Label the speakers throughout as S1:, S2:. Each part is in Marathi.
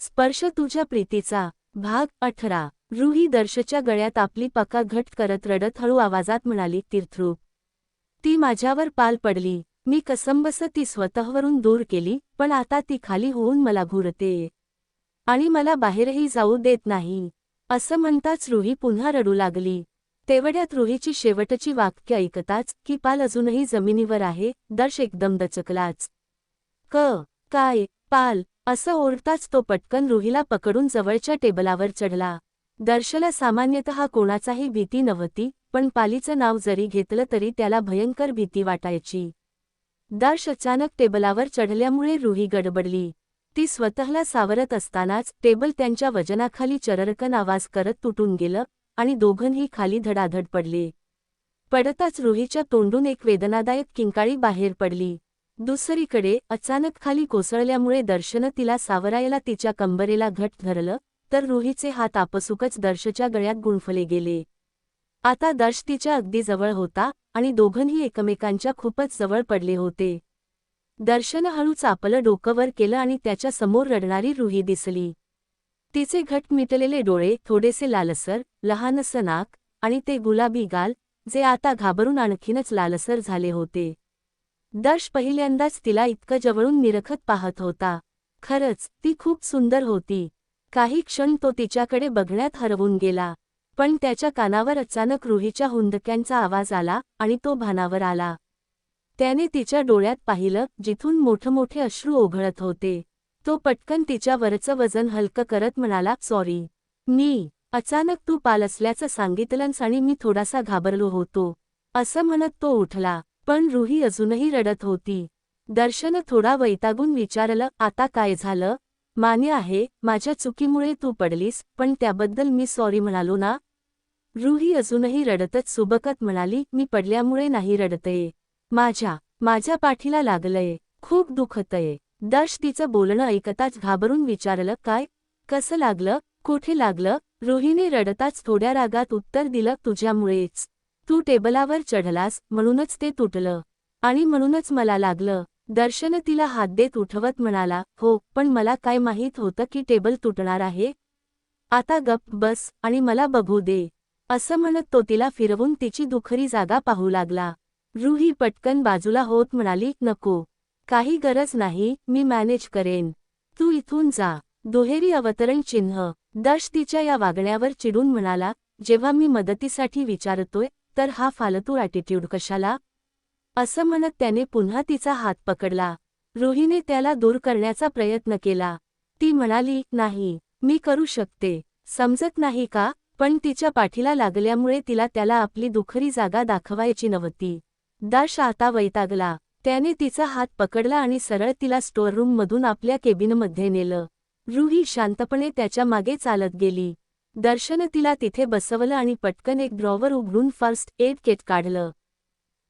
S1: स्पर्श तुझ्या प्रीतीचा. भाग अठरा. रुही दर्शच्या गळ्यात आपली पका घट करत रडत हळू आवाजात म्हणाली तीर्थरूप ती माझ्यावर पाल पडली. मी कसंबस ती स्वतःवरून दूर केली पण आता ती खाली होऊन मला घुरते. आणि मला बाहेरही जाऊ देत नाही. असं म्हणताच रुही पुन्हा रडू लागली. तेवढ्यात रुहीची शेवटची वाक्य ऐकताच की पाल अजूनही जमिनीवर आहे दर्श एकदम दचकलाच. क काय पाल असं ओरताच तो पटकन रुहीला पकडून जवळच्या टेबलावर चढला. दर्शला सामान्यतः कोणाचाही भीती नव्हती पण पालीचं नाव जरी घेतलं तरी त्याला भयंकर भीती वाटायची. दर्श अचानक टेबलावर चढल्यामुळे रुही गडबडली. ती स्वतःला सावरत असतानाच टेबल त्यांच्या वजनाखाली चररकन आवाज करत तुटून गेलं आणि दोघंही खाली धडाधड पडले. पडताच रुहीच्या तोंडून एक वेदनादायक किंकाळी बाहेर पडली. दुसरीकडे अचानक खाली कोसळल्यामुळे दर्शनं तिला सावरायला तिच्या कंबरेला घट धरलं तर रुहीचे हात आपसुकच दर्शच्या गळ्यात गुंफले गेले. आता दर्श तिच्या अगदी जवळ होता आणि दोघंही एकमेकांच्या खूपच जवळ पडले होते. दर्शन हळूच आपलं डोकंवर केलं आणि त्याच्यासमोर रडणारी रुही दिसली. तिचे घट मिटलेले डोळे थोडेसे लालसर लहानसं नाक आणि ते गुलाबी गाल जे आता घाबरून आणखीनच लालसर झाले होते. दर्श पहिल्यांदाच तिला इतकं जवळून निरखत पाहत होता. खरंच ती खूप सुंदर होती. काही क्षण तो तिच्याकडे बघण्यात हरवून गेला. पण त्याच्या कानावर अचानक रुहीच्या हुंदक्यांचा आवाज आला आणि तो भानावर आला. त्याने तिच्या डोळ्यात पाहिलं जिथून मोठमोठे अश्रू ओघळत होते. तो पटकन तिच्या वरचं वजन हलकं करत म्हणाला सॉरी. मी अचानक तू पाल असल्याचं सांगितलंस आणि मी थोडासा घाबरलो होतो. असं म्हणत तो उठला. पण रुही अजूनही रडत होती. दर्शन थोडा वैतागून विचारलं आता काय झालं? मान्य आहे माझ्या चुकीमुळे तू पडलीस पण त्याबद्दल मी सॉरी म्हणालो ना? रुही अजूनही रडतच सुबकत म्हणाली मी पडल्यामुळे नाही रडतये माझ्या माझ्या पाठीला लागलंय. खूप दुखतय. दर्श तिचं बोलणं ऐकताच घाबरून विचारलं काय? कसं लागलं? कुठे लागलं? रुहीने रडताच थोड्या रागात उत्तर दिलं तुझ्यामुळेच. तू टेबलावर चढलास म्हणूनच ते तुटलं. आणि म्हणूनच मला लागलं. दर्शन तिला हात देत उठवत म्हणाला हो पण मला काय माहीत होतं की टेबल तुटणार आहे? आता गप बस आणि मला बघू दे. असं म्हणत तो तिला फिरवून तिची दुखरी जागा पाहू लागला. रुही पटकन बाजूला होत म्हणाली नको. काही गरज नाही मी मॅनेज करेन. तू इथून जा. दुहेरी अवतरण चिन्ह. दश तिच्या या वागण्यावर चिडून म्हणाला जेव्हा मी मदतीसाठी विचारतोय तर हा फालतू ॲटिट्यूड कशाला? असं म्हणत त्याने पुन्हा तिचा हात पकडला. रुहीने त्याला दूर करण्याचा प्रयत्न केला. ती म्हणाली नाही मी करू शकते. समजत नाही का? पण तिच्या पाठीला लागल्यामुळे तिला त्याला आपली दुखरी जागा दाखवायची नव्हती. दाश आता वैतागला. त्याने तिचा हात पकडला आणि सरळ तिला स्टोअररूममधून आपल्या केबिनमध्ये नेलं. रुही शांतपणे त्याच्यामागे चालत गेली. दर्शन तिला तिथे बसवलं आणि पटकन एक ड्रॉवर उघडून फर्स्ट एड किट काढलं.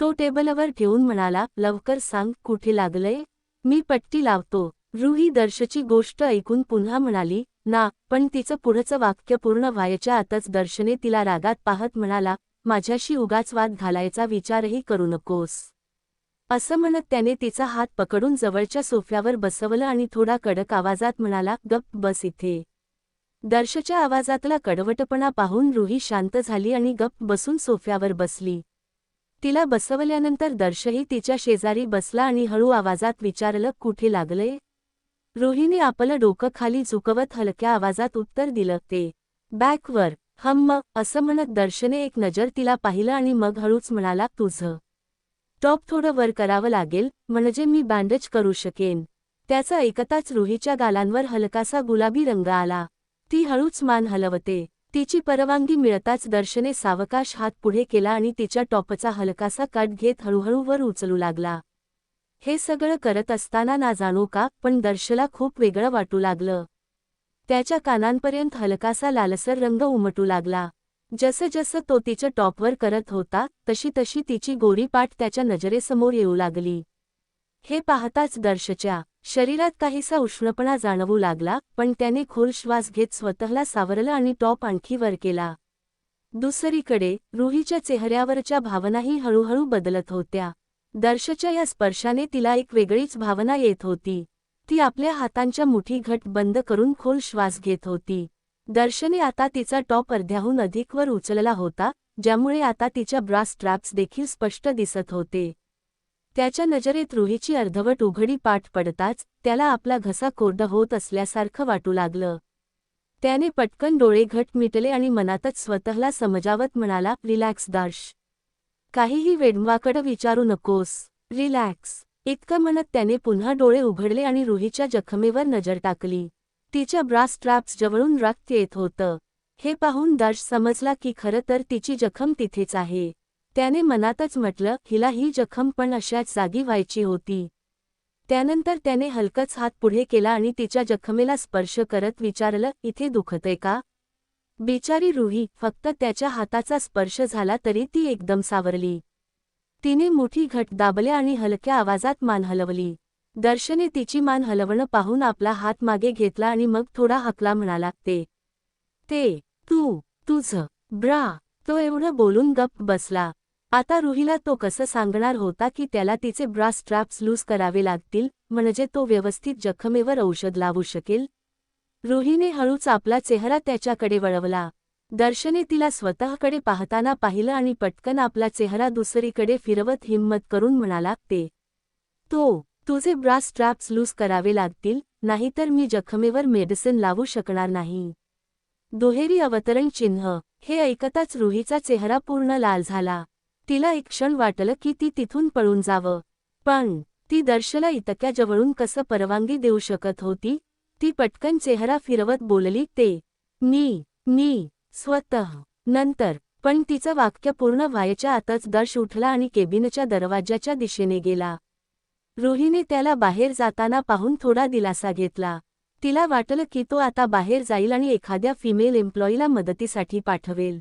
S1: तो टेबलवर ठेवून म्हणाला लवकर सांग कुठे लागलंय? मी पट्टी लावतो. रुही दर्शची गोष्ट ऐकून पुन्हा म्हणाली ना पण तिचं पुढचं वाक्य पूर्ण व्हायच्या आतच दर्शने तिला रागात पाहत म्हणाला माझ्याशी उगाच वाद घालायचा विचारही करू नकोस. असं म्हणत त्याने तिचा हात पकडून जवळच्या सोफ्यावर बसवलं आणि थोडा कडक आवाजात म्हणाला गप्प बस इथे. दर्शच्या आवाजातला कडवटपणा पाहून रुही शांत झाली आणि गप्प बसून सोफ्यावर बसली. तिला बसवल्यानंतर दर्शही तिच्या शेजारी बसला आणि हळू आवाजात विचारलं कुठे लागलंय रोहीने आपलं डोकं खाली झुकवत हलक्या आवाजात उत्तर दिलं ते बॅकवर. हम्म असं म्हणत दर्शने एक नजर तिला पाहिलं आणि मग हळूच म्हणाला तुझं टॉप थोडं वर करावं लागेल म्हणजे मी बँडेज करू शकेन. त्याचं ऐकताच रुहीच्या गालांवर हलकासा गुलाबी रंग आला. ती हळूच मान हलवते. तिची परवानगी मिळताच दर्शने सावकाश हात पुढे केला आणि तिच्या टॉपचा हलकासा कट घेत हळूहळू वर उचलू लागला. हे सगळं करत असताना ना जाणू का पण दर्शला खूप वेगळं वाटू लागलं. त्याच्या कानांपर्यंत हलकासा लालसर रंग उमटू लागला. जसं जसं तो तिच्या टॉपवर करत होता तशी तशी तिची गोरी पाठ त्याच्या नजरेसमोर येऊ लागली. हे पाहताच दर्शच्या शरीरात काहीसा उष्णपणा जाणवू लागला पण त्याने खोल श्वास घेत स्वतःला सावरलं आणि टॉप आणखी वर केला. दुसरीकडे रुहीच्या चेहऱ्यावरच्या भावनाही हळूहळू बदलत होत्या. दर्शच्या या स्पर्शाने तिला एक वेगळीच भावना येत होती. ती आपल्या हातांच्या मुठी घट बंद करून खोल श्वास घेत होती. दर्शने आता तिचा टॉप अर्ध्याहून अधिक वर उचलला होता ज्यामुळे आता तिच्या ब्रास स्ट्रॅप्स देखील स्पष्ट दिसत होते. त्याच्या नजरेत रुहीची अर्धवट उघडी पाठ पडताच त्याला आपला घसा कोरडा होत असल्यासारखं वाटू लागलं. त्याने पटकन डोळे घट मिटले आणि मनातच स्वतःला समजावत म्हणाला रिलॅक्स दार्श. काहीही वेडवाकडं विचारू नकोस. रिलॅक्स. इतकं म्हणत त्याने पुन्हा डोळे उघडले आणि रुहीच्या जखमेवर नजर टाकली. तिच्या ब्रास ट्रॅप्स जवळून रक्त येत होतं. हे पाहून दर्श समजला की खरं तर तिची जखम तिथेच आहे. त्याने मनातच म्हटलं हिला ही जखम पण अशाच जागी व्हायची होती. त्यानंतर त्याने हलकच हात पुढे केला आणि तिच्या जखमेला स्पर्श करत विचारलं इथे दुखतय का? बिचारी रुही फक्त त्याच्या हाताचा स्पर्श झाला तरी ती एकदम सावरली. तिने मोठी घट दाबल्या आणि हलक्या आवाजात मान हलवली. दर्शने तिची मान हलवणं पाहून आपला हात मागे घेतला आणि मग थोडा हकला म्हणाला ते ते तू तुझं ब्रा. तो एवढं बोलून गप्प बसला. आता रुहीला तो कसं सांगणार होता की त्याला तिचे ब्रास स्ट्रॅप्स लूज करावे लागतील म्हणजे तो व्यवस्थित जखमेवर औषध लावू शकेल? रुहीने हळूच आपला चेहरा त्याच्याकडे वळवला. दर्शने तिला स्वतःकडे पाहताना पाहिलं आणि पटकन आपला चेहरा दुसरीकडे फिरवत हिंमत करून म्हणाला ते तो तुझे ब्रास ट्रॅप्स लूज करावे लागतील नाहीतर मी जखमेवर मेडिसिन लावू शकणार नाही. दुहेरी अवतरण चिन्ह. हे ऐकताच रुहीचा चेहरा पूर्ण लाल झाला. तिला एक क्षण वाटलं की ती तिथून पळून जावं. पण ती दर्शला इतक्या जवळून कसं परवानगी देऊ शकत होती? ती पटकन चेहरा फिरवत बोलली ते मी मी स्वतः. नंतर पण तिचं वाक्य पूर्ण व्हायच्या आतच दर्श उठला आणि केबिनच्या दरवाजाच्या दिशेने गेला. रोहीने त्याला बाहेर जाताना पाहून थोडा दिलासा घेतला. तिला वाटलं की तो आता बाहेर जाईल आणि एखाद्या फिमेल एम्प्लॉईला मदतीसाठी पाठवेल.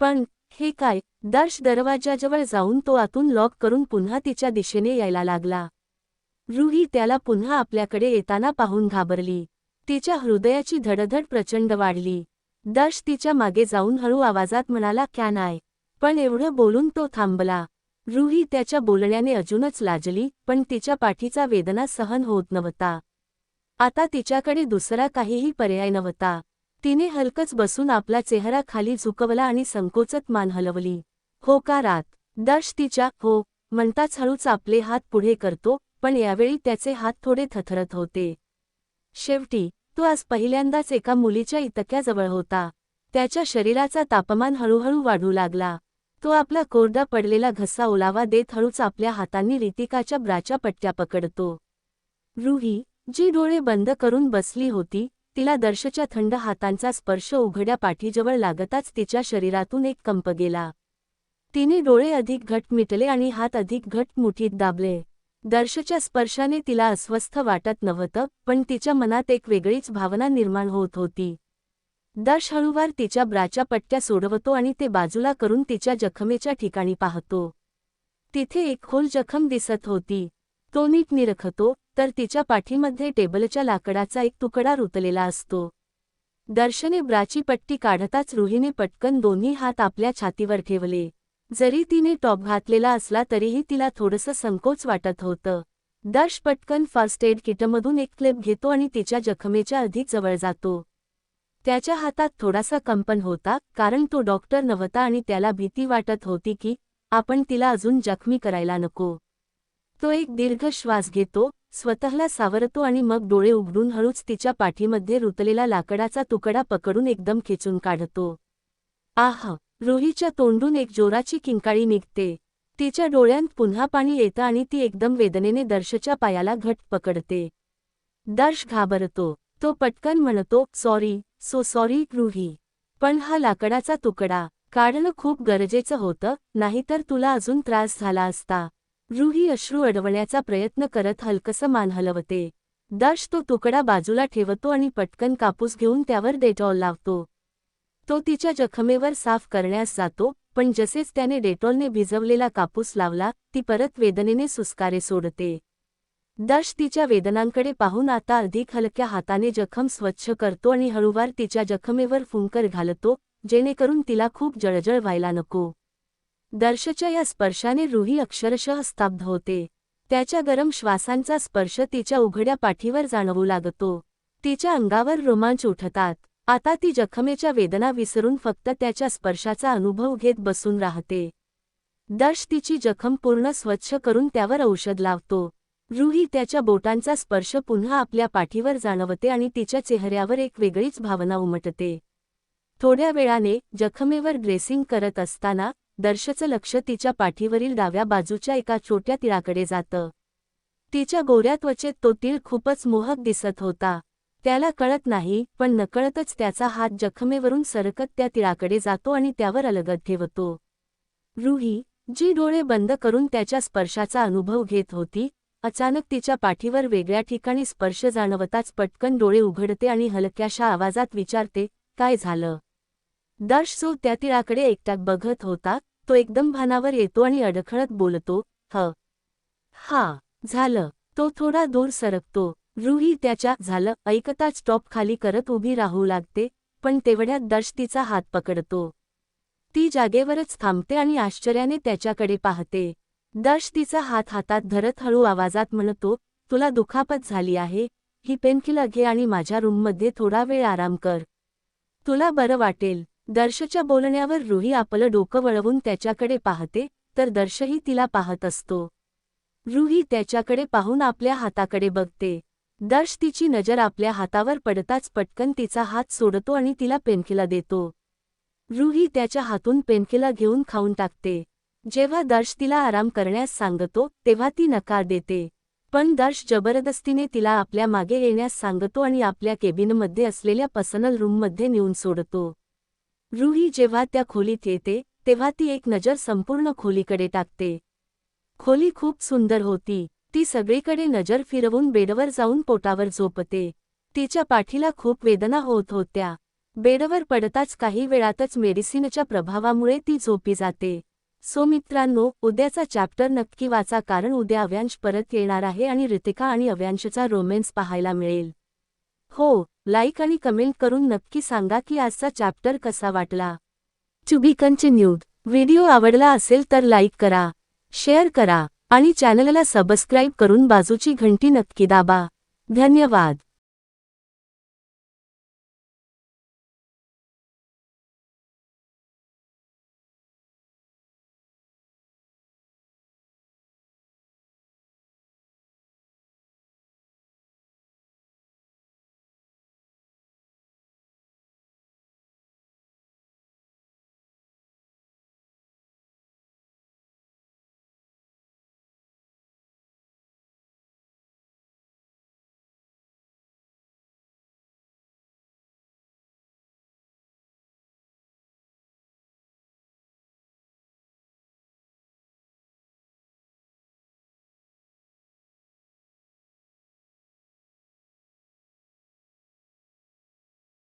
S1: पण हे काय दर्श दरवाजाजवळ जाऊन तो आतून लॉक करून पुन्हा तिच्या दिशेने यायला लागला. रुही त्याला पुन्हा आपल्याकडे येताना पाहून घाबरली. तिच्या हृदयाची धडधड प्रचंड वाढली. दर्श तिच्यामागे जाऊन हळू आवाजात म्हणाला क्या नाय. पण एवढं बोलून तो थांबला. रुही त्याच्या बोलण्याने अजूनच लाजली पण तिच्या पाठीचा वेदना सहन होत नव्हता. आता तिच्याकडे दुसरा काहीही पर्याय नव्हता. तिने हलकच बसून आपला चेहरा खाली झुकवला आणि संकोचत मान हलवली. होकारात दश तिच्या हो म्हणताच हळूच आपले हात पुढे करतो पण यावेळी त्याचे हात थोडे थथरत होते. शेवटी तो आज पहिल्यांदाच एका मुलीच्या इतक्याजवळ होता. त्याच्या शरीराचा तापमान हळूहळू वाढू लागला. तो आपला कोरडा पडलेला घसा ओलावा देत हळूच आपल्या हातांनी रितिकाच्या ब्राच्या पट्ट्या पकडतो. रुही जी डोळे बंद करून बसली होती तिला दर्शच्या थंड हातांचा स्पर्श उघड्या पाठीजवळ लागताच तिच्या शरीरातून एक कंप गेला. तिने डोळे अधिक घट मिटले आणि हात अधिक घट मुठीत दाबले. दर्शच्या स्पर्शाने तिला अस्वस्थ वाटत नव्हतं पण तिच्या मनात एक वेगळीच भावना निर्माण होत होती. दर्श हळूवार तिच्या ब्राच्या पट्ट्या सोडवतो आणि ते बाजूला करून तिच्या जखमेच्या ठिकाणी पाहतो. तिथे एक खोल जखम दिसत होती. तो नीट निरखतो तर तिच्या पाठीमध्ये टेबलच्या लाकडाचा एक तुकडा रुतलेला असतो. दर्शने ब्राची पट्टी काढताच रुहीने पटकन दोन्ही हात आपल्या छातीवर ठेवले. जरी तिने टॉप घातलेला असला तरीही तिला थोडंसं संकोच वाटत होतं. दर्श पटकन फर्स्ट एड किटमधून एक क्लिप घेतो आणि तिच्या जखमेच्या अधिक जवळ जातो. त्याच्या हातात थोडासा कंपन होता कारण तो डॉक्टर नव्हता आणि त्याला भीती वाटत होती की आपण तिला अजून जखमी करायला नको. तो एक दीर्घ श्वास घेतो स्वतःला सावरतो आणि मग डोळे उघडून हळूच तिच्या पाठीमध्ये रुतलेला लाकडाचा तुकडा पकडून एकदम खेचून काढतो. आह रोहीच्या तोंडून एक जोराची किंकाळी निघते. तिच्या डोळ्यांत पुन्हा पाणी येतं आणि ती एकदम वेदनेने दर्शच्या पायाला घट पकडते. दर्श घाबरतो. तो पटकन म्हणतो सॉरी सो सॉरी रूही. पण हा लाकडाचा तुकडा काढणं खूप गरजेचं होतं नाहीतर तुला अजून त्रास झाला असता. रूही अश्रू अडवण्याचा प्रयत्न करत हलकसं मान हलवते. दश तो तुकडा बाजूला ठेवतो आणि पटकन कापूस घेऊन त्यावर डेटॉल लावतो. तो तिच्या जखमेवर साफ करण्यास जातो पण जसेच त्याने डेटॉलने भिजवलेला कापूस लावला ती परत वेदनेने सुस्कारे सोडते. दश तिच्या वेदनांकडे पाहून आता अधिक हलक्या हाताने जखम स्वच्छ करतो आणि हळूवार तिच्या जखमेवर फुंकर घालतो जेणेकरून तिला खूप जळजळ व्हायला नको. दर्शच्या या स्पर्शाने रुही अक्षरशः स्तब्ध होते. त्याच्या गरम श्वासांचा स्पर्श तिच्या उघड्या पाठीवर जाणवू लागतो. तिच्या अंगावर रोमांच उठतात. आता ती जखमेच्या वेदना विसरून फक्त त्याच्या स्पर्शाचा अनुभव घेत बसून राहते. दर्श तिची जखम पूर्ण स्वच्छ करून त्यावर औषध लावतो. रुही त्याच्या बोटांचा स्पर्श पुन्हा आपल्या पाठीवर जाणवते आणि तिच्या चेहऱ्यावर एक वेगळीच भावना उमटते. थोड्या वेळाने जखमेवर ड्रेसिंग करत असताना दर्शचं लक्ष तिच्या पाठीवरील डाव्या बाजूच्या एका छोट्या तिळाकडे जातं. तिच्या गोऱ्या त्वचेत तो तीळ खूपच मोहक दिसत होता. त्याला कळत नाही पण नकळतच त्याचा हात जखमेवरून सरकत त्या तिळाकडे जातो आणि त्यावर अलगत ठेवतो. रुही जी डोळे बंद करून त्याच्या स्पर्शाचा अनुभव घेत होती अचानक तिच्या पाठीवर वेगळ्या ठिकाणी स्पर्श जाणवताच पटकन डोळे उघडते आणि हलक्याशा आवाजात विचारते काय झालं? दर्श जो त्या तिळाकडे एकटाक बघत होता तो एकदम भानावर येतो आणि अडखळत बोलतो ह. हा. झालं. तो थोडा दूर सरकतो. रूही त्याच्या झालं. ऐकताच टॉप खाली करत उभी राहू लागते पण तेवढ्यात दर्श तिचा हात पकडतो. ती जागेवरच थांबते आणि आश्चर्याने त्याच्याकडे पाहते. दर्श तिचा हात हातात धरत हळू आवाजात म्हणतो तुला दुखापत झाली आहे. ही पेनकिलर घे आणि माझ्या रूममध्ये थोडा वेळ आराम कर. तुला बरं वाटेल. दर्शच्या बोलण्यावर रुही आपलं डोकं वळवून त्याच्याकडे पाहते तर दर्शही तिला पाहत असतो. रुही त्याच्याकडे पाहून आपल्या हाताकडे बघते. दर्श तिची नजर आपल्या हातावर पडताच पटकन तिचा हात सोडतो आणि तिला पेनकिला देतो. रुही त्याच्या हातून पेनकिला घेऊन खाऊन टाकते. जेव्हा दर्श तिला आराम करण्यास सांगतो तेव्हा ती नकार देते. पण दर्श जबरदस्तीने तिला आपल्या मागे येण्यास सांगतो आणि आपल्या केबिनमध्ये असलेल्या पर्सनल रूममध्ये नेऊन सोडतो. रूही जेव्हा त्या खोलीत येते तेव्हा ती एक नजर संपूर्ण खोलीकडे टाकते. खोली खूप सुंदर होती. ती सगळीकडे नजर फिरवून बेडवर जाऊन पोटावर झोपते. तिच्या पाठीला खूप वेदना होत होत्या. बेडवर पडताच काही वेळातच मेडिसिनच्या प्रभावामुळे ती झोपी जाते. सो मित्रांनो उद्याचा चॅप्टर नक्की वाचा कारण उद्या अव्यांश परत येणार आहे आणि ऋतिका आणि अव्यांशचा रोमॅन्स पाहायला मिळेल. हो लाईक आणि कमेंट करून नक्की सांगा की आजचा चॅप्टर कसा वाटला. To news continued. व्हिडिओ आवडला असेल तर लाईक करा शेअर करा आणि चॅनलला सबस्क्राईब करून बाजूची घंटी नक्की दाबा. धन्यवाद.